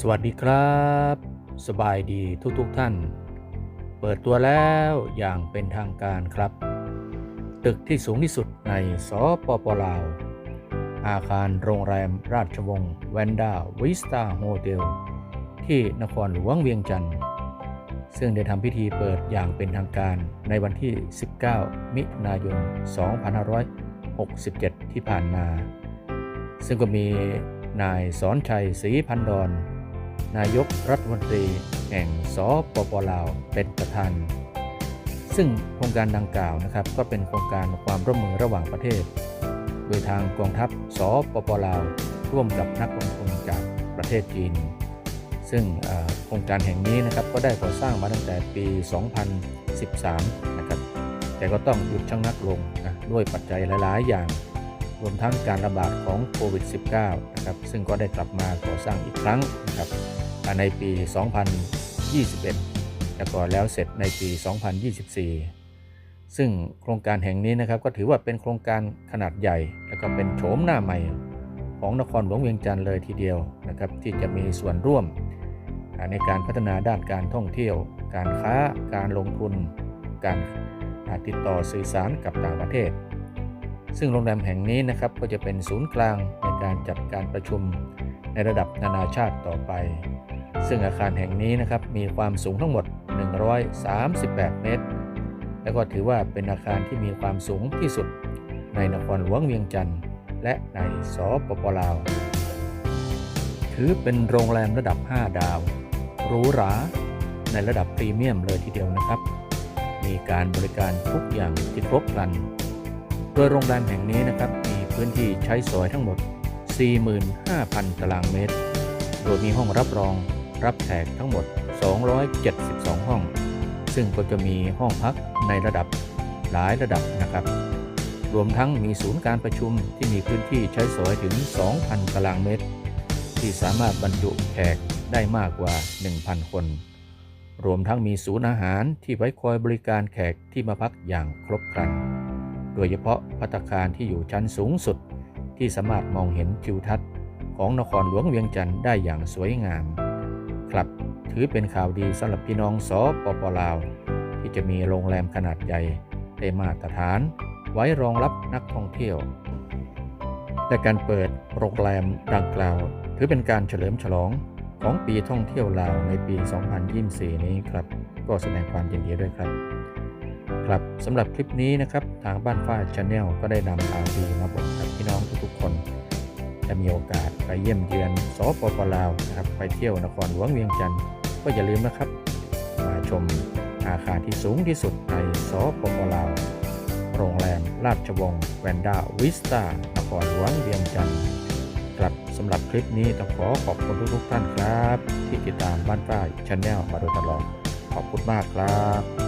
สวัสดีครับ สบายดีทุกๆทท่าน เปิดตัวแล้วอย่างเป็นทางการครับ ตึกที่สูงที่สุดในสปปลาว อาคารโรงแรมราชวงศ์แวนด้าวิสตาโฮเทลที่นครหลวงเวียงจันทร์ ซึ่งได้ทำพิธีเปิดอย่างเป็นทางการในวันที่ 19 มิถุนายน 2567 ที่ผ่านมา ซึ่งก็มีนายสอนชัยศรีพันดอนนายกรัฐมนตรีแห่งสปปลาวเป็นประธาน ซึ่งโครงการดังกล่าวนะครับ ก็เป็นโครงการความร่วมมือระหว่างประเทศ โดยทางกองทัพสปปลาวร่วมกับนักลงทุนจากประเทศจีน ซึ่งโครงการแห่งนี้นะครับก็ได้ก่อสร้างมาตั้งแต่ปี 2013 นะครับ แต่ก็ต้องหยุดชะงักลงนะด้วยปัจจัยหลาย ๆ อย่าง รวมทั้งการระบาดของโควิด -19 นะครับ ซึ่งก็ได้กลับมาก่อสร้างอีกครั้งนะครับในปี 2021 แล้วก็แล้วเสร็จในปี 2024 ซึ่งโครงการแห่งนี้นะครับก็ถือว่าเป็นโครงการขนาดใหญ่ แล้วก็เป็นโฉมหน้าใหม่ของนครหลวงเวียงจันทร์เลยทีเดียวนะครับที่จะมีส่วนร่วม ในการพัฒนาด้านการท่องเที่ยว การค้า การลงทุน การติดต่อสื่อสารกับต่างประเทศ ซึ่งโรงแรมแห่งนี้นะครับก็จะเป็นศูนย์กลางในการจัดการประชุมในระดับนานาชาติต่อไป ซึ่งอาคารแห่งนี้นะครับมีความสูงทั้งหมด 138 เมตร และก็ถือว่าเป็นอาคารที่มีความสูงที่สุดในนครหลวงเวียงจันทร์และในสปปลาว ถือเป็นโรงแรมระดับ 5 ดาวหรูหราในระดับพรีเมียมเลยทีเดียวนะครับ มีการบริการทุกอย่างที่ครบครัน โดยโรงแรมแห่งนี้นะครับ มีพื้นที่ใช้สอยทั้งหมด 45,000 ตารางเมตร โดยมีห้องรับรองรับแขกทั้งหมด 272 ห้อง ซึ่งก็จะมีห้องพักในระดับหลายระดับนะครับ รวมทั้งมีศูนย์การประชุมที่มีพื้นที่ใช้สอยถึง 2,000 ตารางเมตร ที่สามารถบรรจุแขกได้มากกว่า 1,000 คน รวมทั้งมีศูนย์อาหารที่ไว้คอยบริการแขกที่มาพักอย่างครบครัน โดยเฉพาะพัตตาคารที่อยู่ชั้นสูงสุด ที่สามารถมองเห็นทิวทัศน์ ของนครหลวงเวียงจันทร์ได้อย่างสวยงาม ครับถือเป็นข่าวดีสำหรับพี่น้องสปปลาว ที่จะมีโรงแรมขนาดใหญ่ได้มาตรฐาน ไว้รองรับนักท่องเที่ยวและการเปิดโรงแรมดังกล่าว ถือเป็นการเฉลิมฉลองของปีท่องเที่ยวลาวในปี 2024 นี้ครับ ก็แสดงความยินดีด้วยครับ ครับสำหรับคลิปนี้นะครับ ทางบ้านฟ้าชาแนลก็ได้นำข่าวดีมาบอกกับพี่น้องทุกๆคนจะมีโอกาสไปเยี่ยมเยือนสปปลาวนะครับไปเที่ยวนครหลวงเวียงจันทร์ก็อย่าลืมนะครับ มาชมอาคารที่สูงที่สุดในสปปลาวโรงแรมราชวงศ์แวนด้าวิสตานครหลวงเวียงจันทร์ ครับสำหรับคลิปนี้ต้องขอขอบคุณทุกๆท่านครับ ที่ติดตามบ้านป้ายชาแนลมาโดยตลอดขอบคุณมากครับ